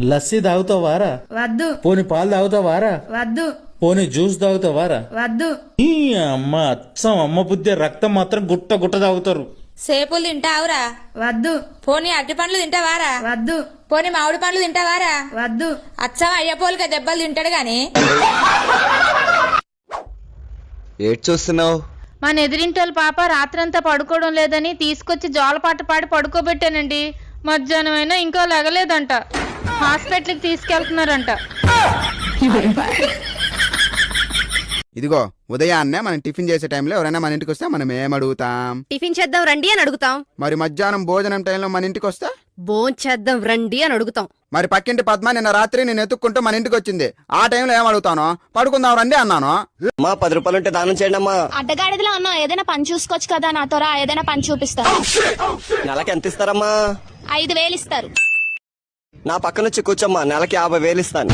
లస్సీ తాగుతావారా? వద్దు. పోని పాలు తాగుతావారా? వద్దు. పోని జ్యూస్ తాగుతావారా? వద్దు. ఈ అమ్మ అచ్చం అమ్మ బుద్ధి రక్తం మాత్రం గుట్ట గుట్ట తాగుతారు. సేపులు తింటావురా వద్దు. పోనీ అరటి పండ్లు తింటావారా? వద్దు. పోనీ మామిడి పండ్లు తింటావారా? వద్దు. అచ్చం అయ్యపోలుగా దెబ్బలు తింటాడు గాని. ఏడ్ చూస్తున్నావు? మన ఎదిరింటోళ్ళ పాప రాత్రంతా పడుకోవడం లేదని తీసుకొచ్చి జోలపాట పాడి పడుకోబెట్టానండి. మధ్యాహ్నం అయినా ఇంకా లెగలేదంట. హాస్పిటల్కి తీసుకెళ్తున్నారంట. ఇదిగో ఉదయాన్నే మనం టిఫిన్ చేసే టైంలో ఎవరైనా మన ఇంటికి వస్తే మనం ఏం అడుగుతాం? టిఫిన్ చేద్దాం రండి అని అడుగుతాం. మరి మధ్యాహ్నం భోజనం టైంలో మన ఇంటికి వస్తే? భోంచేద్దాం రండి అని అడుగుతాం. మరి పక్కింటి పద్మ నిన్న రాత్రి నేను ఎత్తుక్కుంటూ మన ఇంటికి వచ్చింది. ఆ టైంలో ఏం అడుగుతాను? పడుకుందాం రండి అన్నాను? అమ్మా పది రూపాయలు ఉంటే దానం చేయండి అమ్మా. అడ్డగాడిదలో అన్నా ఏదైనా పని చూసుకోవచ్చు కదా నాతో రా ఏదైనా పని చూపిస్తా నెలకి ఎంత ఇస్తారమ్మా? ఐదు వేలు ఇస్తారు. నా పక్క నుంచి కూర్చోమ్మా నెలకి యాభై వేలు ఇస్తాను.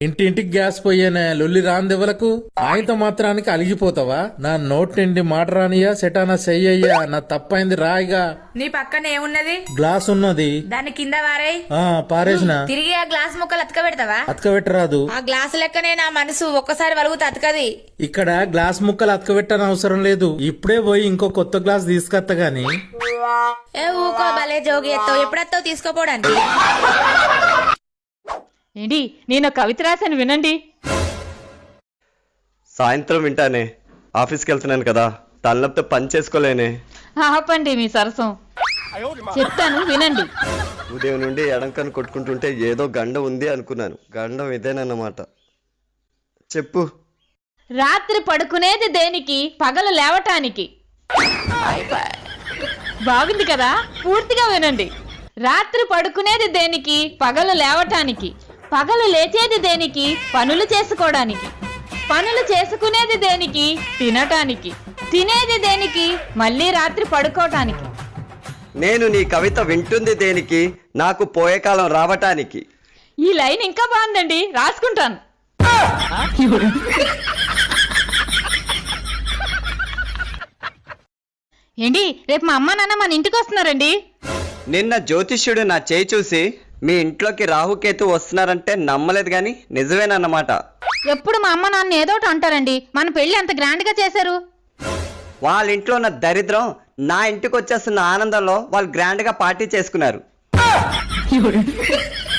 ఇంటింటికి గ్యాస్ పోయేనే లొల్లి రాందెవలకు ఆయనతో మాత్రానికి అలిగిపోతావా? నా నోటి నిండి మాట రానియా సెటానా చెయ్యయ్యా నా తప్పైంది రాయిగా. నీ పక్కన ఏమున్నది? గ్లాస్ ఉన్నది. దాని కింద వారై. ఆ పారేసిన. తిరిగి ఆ గ్లాస్ ముక్కలు అతక పెడతావా అతకబెట్టరాదు. ఆ గ్లాస్ లెక్కనే నా మనసు ఒక్కసారి వలుగుతూ అతకది. ఇక్కడ గ్లాస్ ముక్కలు అతకబెట్టని అవసరం లేదు. ఇప్పుడే పోయి ఇంకో కొత్త గ్లాస్ తీసుకొత్త గాని. ఏ ఊకో భలే జోగి ఎత్తావు. ఎప్పుడెత్తావు తీసుకోపోవడానికి? ఏంటి నేను కవిత రాశాను వినండి. సాయంత్రం వింటానే. ఆఫీస్కి వెళ్తున్నాను కదా. తలనొప్పితో పని చేసుకోలేనే. ఆపండి మీ సరసం. చెప్తాను వినండి. ఉదయం నుండి ఎడంకను కొట్టుకుంటుంటే ఏదో గండం ఉంది అనుకున్నాను. గండం ఇదేనన్నమాట. చెప్పు. రాత్రి పడుకునేది దేనికి? పగలు లేవటానికి. బాగుంది కదా? పూర్తిగా వినండి. రాత్రి పడుకునేది దేనికి? పగలు లేవటానికి. పగలు లేచేది దేనికి? పనులు చేసుకోవడానికి. పనులు చేసుకునేది దేనికి? తినటానికి. తినేది దేనికి? మళ్ళీ రాత్రి పడుకోవటానికి నేను నీ కవిత వింటుంది దేనికి? నాకు పోయే కాలం రావటానికి. ఈ లైన్ ఇంకా బాగుందండి. రాసుకుంటాను. ఏంటి రేపు మా అమ్మ నాన్న మన ఇంటికి వస్తున్నారండి? నిన్న జ్యోతిష్యుడు నా చేయి చూసి మీ ఇంట్లోకి రాహుకేతు వస్తున్నారంటే నమ్మలేదు కానీ నిజమేనన్నమాట. ఎప్పుడు మా అమ్మ నాన్న ఏదో ఒకటి అంటారండి. మన పెళ్ళి అంత గ్రాండ్గా చేశారు. వాళ్ళ ఇంట్లో ఉన్న దరిద్రం నా ఇంటికి వచ్చేస్తున్న ఆనందంలో వాళ్ళు గ్రాండ్గా పార్టీ చేసుకున్నారు.